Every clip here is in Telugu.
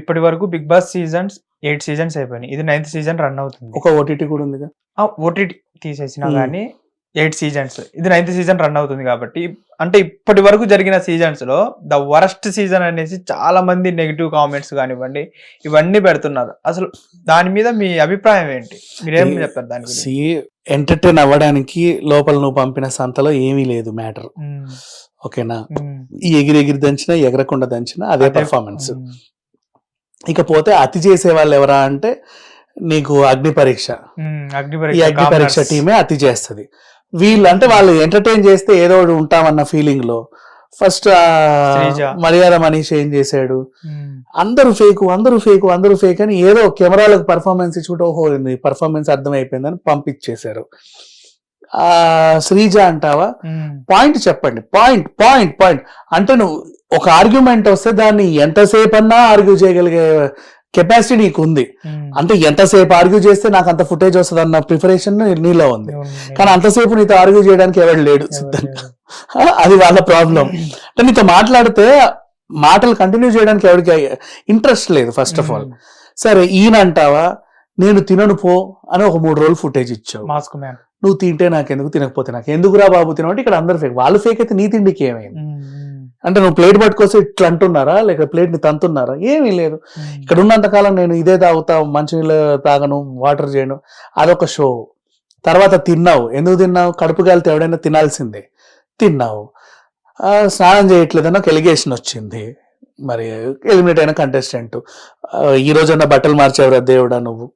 ఇప్పటి వరకు Bigg Boss seasons eight seasons అయిపోయినాయి. ఇది నైన్త్ సీజన్ రన్ అవుతుంది. ఒక ఓటీటీ కూడా ఉందిగా? ఓటీటీ తీసేసినా. కానీ ఎయిట్ సీజన్స్. ఇది నైన్త్ సీజన్ రన్ అవుతుంది కాబట్టి అంటే ఇప్పటి వరకు జరిగిన సీజన్స్లో ద వరస్ట్ సీజన్ అనేసి చాలా మంది నెగిటివ్ కామెంట్స్ కానివ్వండి ఇవన్నీ పెడుతున్నారు. అసలు దాని మీద మీ అభిప్రాయం ఏంటి? మీరేం చెప్తారు దాని ఎంటర్టైన్ అవ్వడానికి లోపల నువ్వు పంపిన సంతలో ఏమీ లేదు మ్యాటర్. ఓకేనా. ఈ ఎగిరి ఎగిరి దంచినా ఎగరకుండా దంచినా అదే పర్ఫార్మెన్స్. ఇకపోతే అతి చేసే వాళ్ళు ఎవరా అంటే నీకు అగ్ని పరీక్ష ఈ పరీక్ష అగ్ని పరీక్ష. టీమే అతి చేస్తది వీళ్ళు అంటే వాళ్ళు ఎంటర్టైన్ చేస్తే ఏదో ఒకటి ఉంటామన్న ఫీలింగ్లో ఫస్ట్. మర్యాద మనీష్ ఏం చేశాడు. అందరూ ఫేక్ అందరూ ఫేక్ అందరూ ఫేక్ అని ఏదో కెమెరాలకు పర్ఫార్మెన్స్ ఇచ్చుకుంటే ఓహో పర్ఫార్మెన్స్ అర్థమైపోయిందని పంపించేశారు ఆ శ్రీజ అంటావా. పాయింట్ చెప్పండి. Point point point. అంటే నువ్వు ఒక ఆర్గ్యుమెంట్ వస్తే దాన్ని ఎంతసేపు అన్నా ఆర్గ్యూ చేయగలిగే కెపాసిటీ నీకు ఉంది. అంటే ఎంతసేపు ఆర్గ్యూ చేస్తే నాకు అంత ఫుటేజ్ వస్తుంది అన్న ప్రిపరేషన్ నీలో ఉంది. కానీ అంతసేపు నీతో ఆర్గ్యూ చేయడానికి లేడు ఎవరు లేరు. అది వాళ్ళ ప్రాబ్లం. అంటే నీతో మాట్లాడితే మాటలు కంటిన్యూ చేయడానికి ఎవరికి ఇంట్రెస్ట్ లేదు ఫస్ట్ ఆఫ్ ఆల్. సరే ఈయన అంటావా నేను తినను పో అని ఒక మూడు రోజులు ఫుటేజ్ ఇచ్చావు. మాస్క్ మ్యాన్ నువ్వు తింటే నాకు ఎందుకు తినకపోతే నాకు ఎందుకురా బాబు తినవంటే ఇక్కడ అందరు ఫేక్ వాళ్ళు ఫేక్ అయితే నీ తిండికి ఏమైంది. అంటే నువ్వు ప్లేట్ పట్టుకొస్తే ఇట్లా అంటున్నారా? లేక ప్లేట్ని తంతున్నారా? ఏమీ లేదు. ఇక్కడ ఉన్నంత కాలం నేను ఇదే తాగుతా మంచినీళ్ళు తాగను వాటర్ చేయను. అదొక షో తర్వాత తిన్నావు. ఎందుకు తిన్నావు? కడుపు కాలితే ఎవడైనా తినాల్సిందే. తిన్నావు. ఆ, స్నానం చేయట్లేదని ఒక ఎలిగేషన్ వచ్చింది. మరి ఎలిమినేట్ అయిన కంటెస్టెంట్ ఈ రోజన్నా బట్టలు మార్చేవరా దేవుడా నువ్వు.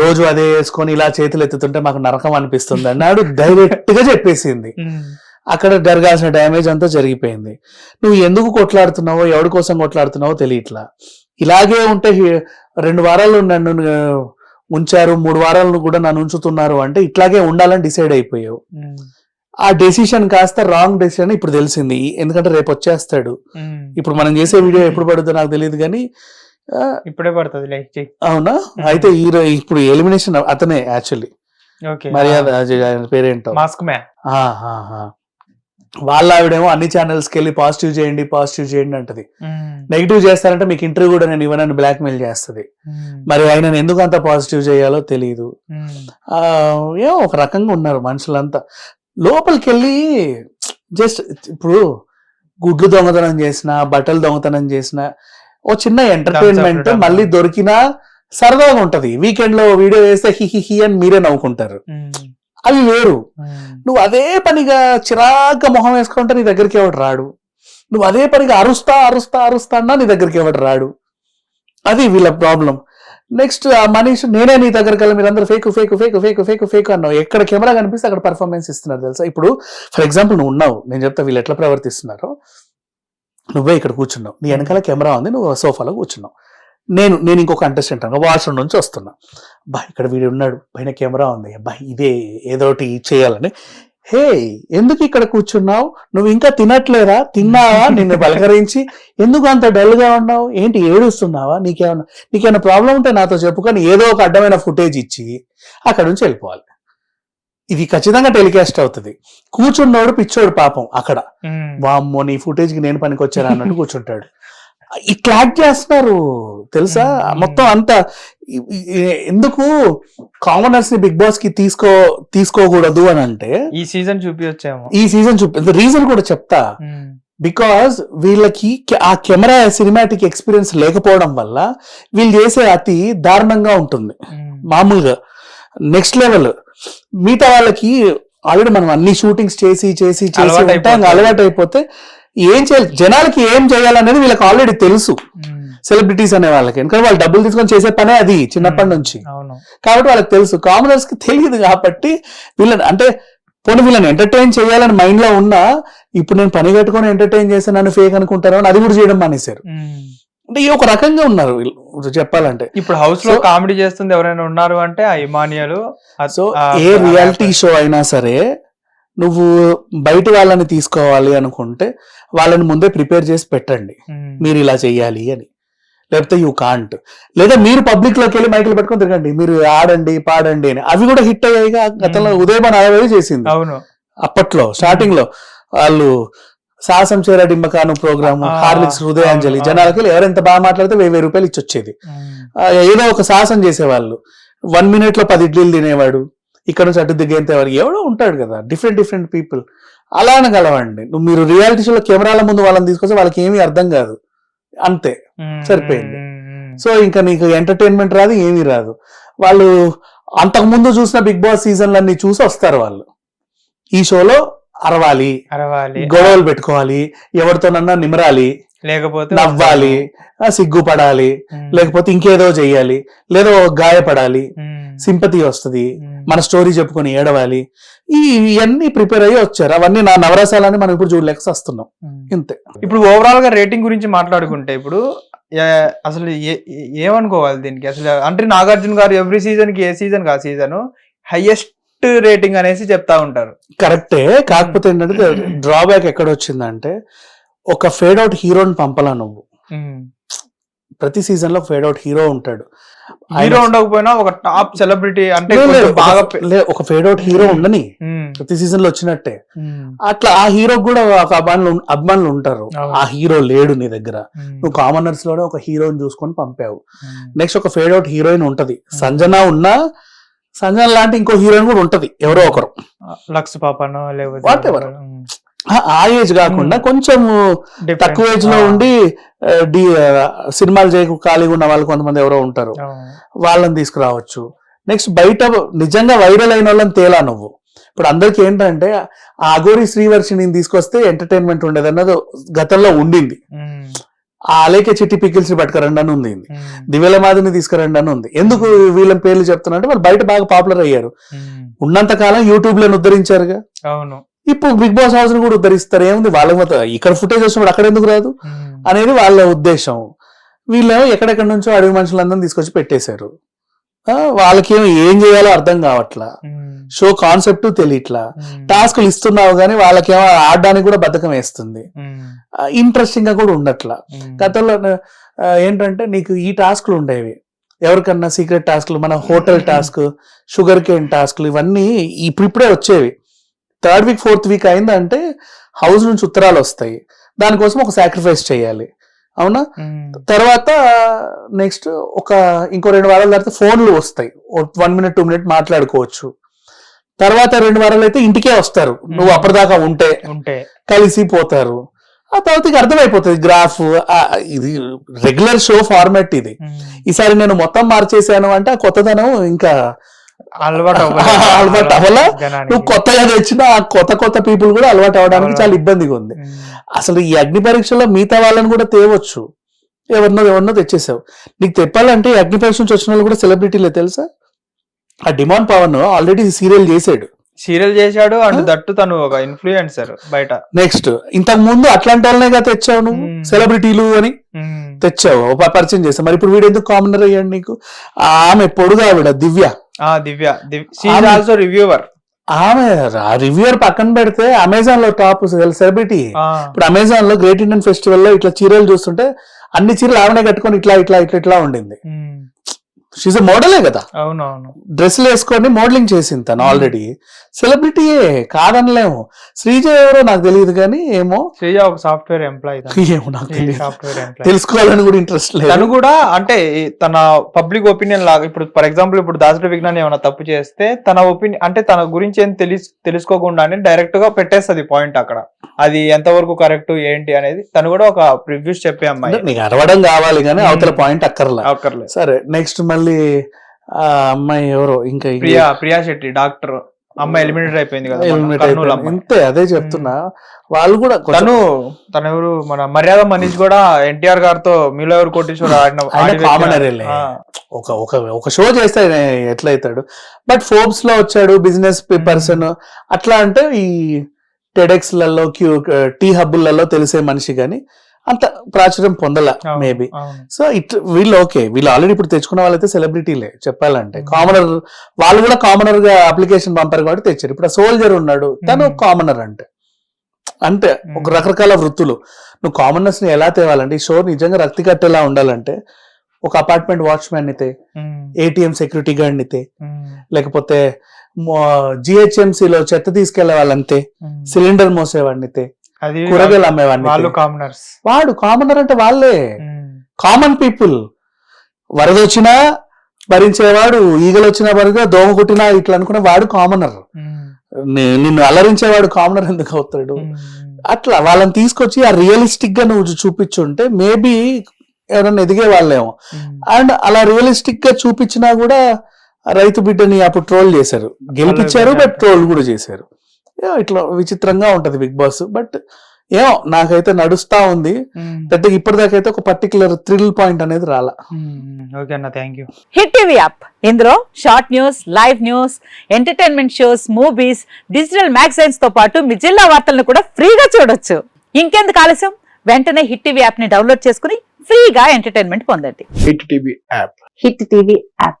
రోజు అదే వేసుకొని ఇలా చేతులు ఎత్తుతుంటే మాకు నరకం అనిపిస్తుంది అన్నాడు డైరెక్ట్గా చెప్పేసింది. అక్కడ జరగాల్సిన డ్యామేజ్ అంతా జరిగిపోయింది నువ్వు ఎందుకు కొట్లాడుతున్నావో ఎవరి కోసం కొట్లాడుతున్నావో తెలియట్లా ఇలాగే ఉంటే రెండు వారాలు నన్ను ఉంచారు మూడు వారాలను కూడా నన్ను ఉంచుతున్నారు అంటే ఇట్లాగే ఉండాలని డిసైడ్ అయిపోయావు. ఆ డెసిషన్ కాస్త రాంగ్ డెసిషన్ ఇప్పుడు తెలిసింది. ఎందుకంటే రేపు వచ్చేస్తాడు. ఇప్పుడు మనం చేసే వీడియో ఎప్పుడు పడుతుందో నాకు తెలియదు కానీ ఇప్పుడే పడుతుంది లైక్ అవునా? అయితే ఈ ఇప్పుడు ఎలిమినేషన్ అతనే యాక్చువల్లీ మర్యాద పేరేంటో. Mask man. వాళ్ళ ఆవిడేమో అన్ని ఛానల్స్కి వెళ్ళి పాజిటివ్ చేయండి పాజిటివ్ చేయండి అంటది. నెగిటివ్ చేస్తారంటే మీకు ఇంటర్వ్యూ కూడా నేను ఇవ్వనని బ్లాక్ మెయిల్ చేస్తుంది. మరి ఆయన ఎందుకు అంత పాజిటివ్ చేయాలో తెలియదు ఆ, ఏమో ఒక రకంగా ఉన్నారు మనుషులంతా. లోపలికి వెళ్ళి జస్ట్ ఇప్పుడు గుడ్లు దొంగతనం చేసిన బట్టలు దొంగతనం చేసిన ఓ చిన్న ఎంటర్టైన్మెంట్. మళ్ళీ దొరికినా సరదాగా ఉంటది. వీకెండ్లో వీడియో వేస్తే హి హి హి అని మీరే నవ్వుకుంటారు. అవి వేరు. నువ్వు అదే పనిగా చిరాగ్గా మొహం వేసుకుంటే నీ దగ్గరికి ఎవడు రాడు? నువ్వు అదే పనిగా అరుస్తా అరుస్తా అరుస్తా అన్నా నీ దగ్గరికి ఎవడు రాడు? అది వీళ్ళ ప్రాబ్లం నెక్స్ట్ ఆ మనీష్ నేనే నీ దగ్గరికి వెళ్ళి మీరందరూ fake fake fake fake fake fake అన్నావు. ఎక్కడ కెమెరా కనిపిస్తే అక్కడ పర్ఫార్మెన్స్ ఇస్తున్నారు తెలుసా? ఇప్పుడు ఫర్ ఎగ్జాంపుల్ నువ్వు ఉన్నావు. నేను చెప్తా వీళ్ళు ఎట్లా ప్రవర్తిస్తున్నారో. నువ్వే ఇక్కడ కూర్చున్నావు. నీ వెనకాల కెమెరా ఉంది నువ్వు సోఫాలో కూర్చున్నావు. నేను నేను ఇంకొక కంటెస్టెంట్ వాష్రూమ్ నుంచి వస్తున్నా. బా ఇక్కడ వీడు ఉన్నాడు. పైన కెమెరా ఉంది. బా ఇదే ఏదోటి చేయాలని హే ఎందుకు ఇక్కడ కూర్చున్నావు? నువ్వు ఇంకా తినట్లేదా? తిన్నావా? నిన్ను పలకరించి. ఎందుకు అంత డల్గా ఉన్నావు? ఏంటి ఏడుస్తున్నావా? నీకేమన్నా నీకేమైనా ప్రాబ్లం ఉంటే నాతో చెప్పుకొని ఏదో ఒక అడ్డమైన ఫుటేజ్ ఇచ్చి అక్కడ నుంచి వెళ్ళిపోవాలి. ఇది ఖచ్చితంగా టెలికాస్ట్ అవుతుంది. కూర్చున్నోడు పిచ్చోడు పాపం అక్కడ. వామ్మో నీ ఫుటేజ్కి నేను పనికొచ్చాను అన్నట్టు కూర్చుంటాడు. ఇట్లా యాక్ట్ చేస్తున్నారు తెలుసా. మొత్తం అంతా ఎందుకు కామనర్స్ని బిగ్ బాస్కి తీసుకో తీసుకోకూడదు అని అంటే ఈ సీజన్ చూపించచ్చేమో ఈ సీజన్ చూపి రీజన్ కూడా చెప్తా. బికాజ్ వీళ్ళకి ఆ కెమెరా సినిమాటిక్ ఎక్స్పీరియన్స్ లేకపోవడం వల్ల వీళ్ళు చేసే అతి దారుణంగా ఉంటుంది. మామూలుగా. Next level. మిగతా వాళ్ళకి ఆల్రెడీ మనం అన్ని షూటింగ్స్ చేసి చేసి చేసి. అలవాటు అయిపోతే ఏం చేయాలి? జనాలకి ఏం చేయాలనేది వీళ్ళకి ఆల్రెడీ తెలుసు. సెలబ్రిటీస్ అనే వాళ్ళకి. ఎందుకంటే వాళ్ళు డబ్బులు తీసుకొని చేసే పనే అది చిన్నప్పటి నుంచి. కాబట్టి వాళ్ళకి తెలుసు. కామనర్స్కి తెలియదు కాబట్టి వీళ్ళని అంటే పోనీ వీళ్ళని ఎంటర్టైన్ చేయాలని మైండ్లో ఉన్నా ఇప్పుడు నేను పని కట్టుకొని ఎంటర్టైన్ చేస్తే నన్ను ఫేక్ అనుకుంటారు అని అది కూడా చేయడం మానేశారు. అంటే ఈ ఒక రకంగా ఉన్నారు వీళ్ళు చెప్పాలంటే. ఇప్పుడు హౌస్లో కామెడీ చేస్తుంది ఎవరైనా ఉన్నారు అంటే ఆ ఇమానియలు ఆ- సో ఏ రియాలిటీ. షో అయినా సరే నువ్వు బయట వాళ్ళని తీసుకోవాలి అనుకుంటే వాళ్ళని ముందే ప్రిపేర్ చేసి పెట్టండి. మీరు ఇలా చెయ్యాలి అని. లేకపోతే యూ కాంట్ లేదా మీరు పబ్లిక్లోకి వెళ్ళి మైకులు పెట్టుకొని తిరగండి. మీరు ఆడండి పాడండి అని. అవి కూడా హిట్ అయ్యాయిగా గతంలో. ఉదయభాన్ అరవై చేసింది. అవును. అప్పట్లో స్టార్టింగ్లో వాళ్ళు సాహసం చేరడింబకాను ప్రోగ్రామ్ ఆ, హార్లిక్స్ హృదయాంజలి జనాలకి ఎవరు ఎంత బాగా మాట్లాడితే వెయ్యి వెయ్యి రూపాయలు ఇచ్చి వచ్చేది ఆ, ఏదో ఒక సాహసం చేసేవాళ్ళు. వన్ మినిట్లో పది ఇడ్లీలు తినేవాడు. ఇక్కడ నుంచి అటు దిగేంతేవాడు ఎవడో ఉంటాడు కదా. డిఫరెంట్ డిఫరెంట్ పీపుల్ అలా అనగలవండి నువ్వు మీరు రియాలిటీ షోలో కెమెరాల ముందు వాళ్ళని తీసుకొస్తే వాళ్ళకి ఏమీ అర్థం కాదు. అంతే. సరిపోయింది. సో ఇంకా నీకు ఎంటర్టైన్మెంట్ రాదు ఏమీ రాదు. వాళ్ళు అంతకు ముందు చూసిన బిగ్ బాస్ సీజన్లన్నీ చూసి వస్తారు వాళ్ళు. ఈ షోలో అరవాలి అరవాలి. గొడవలు పెట్టుకోవాలి ఎవరితోనన్నా నిమరాలి లేకపోతే నవ్వాలి సిగ్గుపడాలి లేకపోతే ఇంకేదో చెయ్యాలి లేదో గాయపడాలి. సింపతి వస్తుంది ఉమ్, మన స్టోరీ చెప్పుకొని ఏడవాలి. ఈ ఇవన్నీ ప్రిపేర్ అయ్యి వచ్చారు. అవన్నీ నా నవరసాలని మనం ఇప్పుడు చూడలేక వస్తున్నాం ఉమ్. ఇంతే. ఇప్పుడు ఓవరాల్గా రేటింగ్ గురించి మాట్లాడుకుంటే ఇప్పుడు అసలు ఏమనుకోవాలి దీనికి? అసలు అంటే నాగార్జున గారు ఎవ్రీ సీజన్కి ఏ సీజన్ కా సీజన్ హైయెస్ట్ రేటింగ్ అనేసి చెప్తా ఉంటారు. కరెక్టే. కాకపోతే ఏంటంటే డ్రాబ్యాక్ ఎక్కడ వచ్చిందంటే ఒక ఫేడ్ అవుట్ హీరోని పంపలా నువ్వు. ప్రతి సీజన్లో ఫేడ్ అవుట్ హీరో ఉంటాడు. హీరో ఉండకపోయినా ఒక టాప్ సెలబ్రిటీ అంటే బాగా ఒక ఫేడ్ అవుట్ హీరో ఉండని ఉమ్, ప్రతి సీజన్లో వచ్చినట్టే. ఉమ్, అట్లా ఆ హీరో కూడా ఒక అభిమానులు అభిమానులు ఉంటారు. ఆ హీరో లేడు నీ దగ్గర. ఉమ్, నువ్వు కామనర్స్లోనే ఒక హీరోని చూసుకొని పంపావు. నెక్స్ట్ ఒక ఫేడ్ అవుట్ హీరోయిన్ ఉంటది. సంజన ఉన్నా సంజన లాంటి ఇంకో హీరోయిన్ కూడా ఉంటది. ఎవరో ఒకరు. లక్స్ పాపనో లేకపోతే Whatever. ఉమ్, ఆ- ఏజ్ కాకుండా. కొంచెం. తక్కువ ఏజ్లో ఉండి సినిమాలు చేయకు ఖాళీగా ఉన్న వాళ్ళు కొంతమంది ఎవరో ఉంటారు. వాళ్ళని తీసుకురావచ్చు. నెక్స్ట్ బయట నిజంగా వైరల్ అయిన వాళ్ళని తేలా నువ్వు. ఇప్పుడు అందరికి ఏంటంటే ఆ అగోరి శ్రీవర్షిని తీసుకొస్తే ఎంటర్టైన్మెంట్ ఉండేది అన్నది గతంలో ఉండింది. ఆ అలేకే చిట్టి పికిల్స్ పట్టుకురండి అని ఉంది. దివ్యల మాదిని తీసుకురండి అని ఉంది. ఎందుకు వీళ్ళ పేర్లు చెప్తున్నా అంటే వాళ్ళు బయట బాగా పాపులర్ అయ్యారు. ఉన్నంత కాలం యూట్యూబ్లను ఉద్ధరించారుగా అవును. ఇప్పుడు బిగ్ బాస్ హౌస్ని కూడా ఉద్ధరిస్తారు. ఏముంది? వాళ్ళ మొత్తం ఇక్కడ ఫుటేజ్ వచ్చినప్పుడు అక్కడ ఎందుకు రాదు? ఉమ్, అనేది వాళ్ళ ఉద్దేశం. వీళ్ళేమో ఎక్కడెక్కడి నుంచో అడవి మనుషులందరినీ తీసుకొచ్చి పెట్టేశారు. వాళ్ళకేమో ఏం చేయాలో అర్థం కావట్లా. ఉమ్, షో కాన్సెప్ట్ తెలియట్లా. ఉమ్, టాస్క్లు ఇస్తున్నావు కానీ వాళ్ళకేమో ఆడడానికి కూడా బద్ధకం వేస్తుంది. ఇంట్రెస్టింగ్గా కూడా ఉండట్లా. గతంలో ఏంటంటే నీకు ఈ టాస్క్లు ఉండేవి. ఎవరికన్నా సీక్రెట్ టాస్క్లు మన హోటల్ టాస్క్ షుగర్ కేన్ టాస్క్లు ఇవన్నీ ఇప్పుడు ఇప్పుడే వచ్చేవి. థర్డ్ వీక్ ఫోర్త్ వీక్ అయిందంటే హౌస్ నుంచి ఉత్తరాలు వస్తాయి. దానికోసం ఒక సాక్రిఫైస్ చేయాలి. అవునా? తర్వాత నెక్స్ట్ ఒక ఇంకో రెండు వారాల తర్వాత ఫోన్లు వస్తాయి. వన్ మినిట్ టూ మినిట్ మాట్లాడుకోవచ్చు. తర్వాత రెండు వారాలు అయితే ఇంటికే వస్తారు. నువ్వు. అప్పటిదాకా ఉంటే. ఉంటే. కలిసి పోతారు ఆ తర్వాత ఇక అర్థమైపోతుంది. గ్రాఫ్ ఇది రెగ్యులర్ షో ఫార్మాట్ ఇది. ఈసారి నేను మొత్తం మార్చేసాను అంటే ఆ కొత్తదనం ఇంకా అలవాటు. అలవాటు అవ్వలా? నువ్వు కొత్తగా తెచ్చిన ఆ కొత్త కొత్త పీపుల్ కూడా అలవాటు అవడానికి చాలా ఇబ్బందిగా ఉంది. అసలు ఈ అగ్ని పరీక్షలో మిగతా వాళ్ళని కూడా తేవచ్చు. ఎవరినో ఎవరినో తెచ్చేసావు. నీకు తెప్పాలంటే అగ్ని పరీక్ష నుంచి వచ్చిన వాళ్ళు కూడా సెలబ్రిటీలే తెలుసా? ఆ డిమాండ్ పవన్ ఆల్రెడీ సీరియల్ చేసాడు. సీరియల్ చేశాడు అండ్? దట్టు తను ఒక ఇన్ఫ్లుయెన్సర్ బయట. నెక్స్ట్. ఇంతకు ముందు అట్లాంటి వాళ్ళనేగా తెచ్చావు నువ్వు. సెలబ్రిటీలు అని తెచ్చావు. పరిచయం చేస్తావు మరి ఇప్పుడు వీడు ఎందుకు కామనర్ అయ్యాడు నీకు? ఆమె పొడుగా ఆవిడ దివ్య. ఆ దివ్య. ఆల్సో రివ్యూవర్ ఆమె రివ్యూర్ పక్కన పెడితే అమెజాన్లో టాప్ సెలబ్రిటీ ఇప్పుడు అమెజాన్లో గ్రేట్ ఇండియన్ ఫెస్టివల్లో ఇట్లా చీరలు చూస్తుంటే అన్ని చీరలు ఆమెనే కట్టుకొని ఇట్లా ఇట్లా ఇట్లా ఇట్లా ఉండింది. షీజ్ మోడలే కదా. అవునవును. డ్రెస్సులు వేసుకొని మోడలింగ్ చేసింది తను ఆల్రెడీ సెలబ్రిటీయే కాదనలేము. శ్రీజ ఎవరో నాకు తెలియదు కానీ ఏమో శ్రీజ ఒక సాఫ్ట్వేర్ ఎంప్లాయీ ఏమో నాకు సాఫ్ట్వేర్ ఎంప్లాయీ తెలుసుకోవాలని కూడా ఇంట్రెస్ట్ తను లేదు కూడా అంటే తన పబ్లిక్ ఒపీనియన్ లాగా ఇప్పుడు ఫర్ ఎగ్జాంపుల్ ఇప్పుడు దాసరి విజ్ఞాన్ ఏమైనా తప్పు చేస్తే తన ఒపీనియన్ అంటే తన గురించి ఏం తెలిసి తెలుసుకోకుండానే డైరెక్ట్గా పెట్టేస్తుంది పాయింట్ అక్కడ. అది ఎంతవరకు కరెక్ట్ ఏంటి అనేది తను కూడా ఒక ప్రివ్యూస్ చెప్పే అమ్మాయి. నీకు అరవడం కావాలి కానీ. అవతల పాయింట్ అక్కర్లా. అక్కర్లేదు. సరే నెక్స్ట్ మళ్ళీ ఆ అమ్మాయి ఎవరో? ఇంకా ప్రియా ప్రియా శెట్టి డాక్టర్. అమ్మాయి ఎలిమినేట్ అయిపోయింది కదా అయిపోయింది. అమ్మాయి. ఇంతే అదే చెప్తున్నా. వాళ్ళు కూడా తను తను ఎవరు? మన మర్యాద మనీష్ కూడా ఎన్టీఆర్ గారితో మీలో ఎవరు కోటేశ్వర ఆడిన. ఆ, ఒక ఒక ఒక షో చేస్తే ఎట్లయితాడు బట్ ఫోర్బ్స్లో వచ్చాడు బిజినెస్ పర్సన్ అట్లా అంటే ఈ టెడెక్స్లలో క్యూ టీ హబ్బులలో తెలిసే మనిషి గాని అంత ప్రాచుర్యం పొందల మేబీ. సో ఇట్ వీళ్ళు ఓకే వీళ్ళు ఆల్రెడీ ఇప్పుడు తెచ్చుకున్న వాళ్ళైతే సెలబ్రిటీలే చెప్పాలంటే. కామనర్ వాళ్ళు కూడా కామనర్గా అప్లికేషన్ పంపారు కాబట్టి తెచ్చారు ఇప్పుడు సోల్జర్ ఉన్నాడు తను. కామనర్ అంటే అంటే ఒక. రకరకాల వృత్తులు నువ్వు కామనర్స్ని ఎలా తేవాలంటే ఈ షో నిజంగా రక్తి కట్టేలా ఉండాలంటే ఒక అపార్ట్మెంట్ వాచ్మెన్ తే ఏటీఎం సెక్యూరిటీ గార్డ్ తే లేకపోతే జిహెచ్ఎంసీ లో చెత్త తీసుకెళ్ళే వాళ్ళంతే. సిలిండర్ మోసేవాడిని తే అది కూరగాయలు అమ్మేవాడిని వాళ్ళు కామనర్స్ వాడు కామనర్ అంటే వాళ్ళే. కామన్ పీపుల్ వరద వచ్చినా భరించేవాడు ఈగలు వచ్చినా భరించా దోమ కుట్టినా ఇట్లా అనుకునే వాడు కామనర్ నిన్ను అలరించేవాడు కామనర్ ఎందుకు అవుతాడు? అట్లా వాళ్ళని తీసుకొచ్చి ఆ రియలిస్టిక్గా నువ్వు చూపించుంటే మేబీ ఎవరైనా ఎదిగే వాళ్ళేమో. అండ్ అలా రియలిస్టిక్గా చూపించినా కూడా రైతు బిడ్డని అప్పుడు ట్రోల్ చేశారు. గెలిపించారు బట్ ట్రోల్ కూడా చేశారు. ఏమో ఇట్లా విచిత్రంగా ఉంటది బిగ్ బాస్. బట్ ఏమో నాకైతే నడుస్తా ఉంది. పెద్దగా ఇప్పటిదాకా అయితే ఒక పర్టికులర్ థ్రిల్ పాయింట్ అనేది రాలా. ఓకే అన్న thank you Hit TV app ఇందులో short news live news entertainment shows movies digital మ్యాగజైన్స్తో పాటు మీ జిల్లా వార్తలను కూడా ఫ్రీగా చూడొచ్చు. ఇంకెందుకు ఆలస్యం? వెంటనే హిట్ టీవీ యాప్ని డౌన్లోడ్ చేసుకుని ఫ్రీగా ఎంటర్టైన్మెంట్ పొందండి. Hit TV app Hit TV app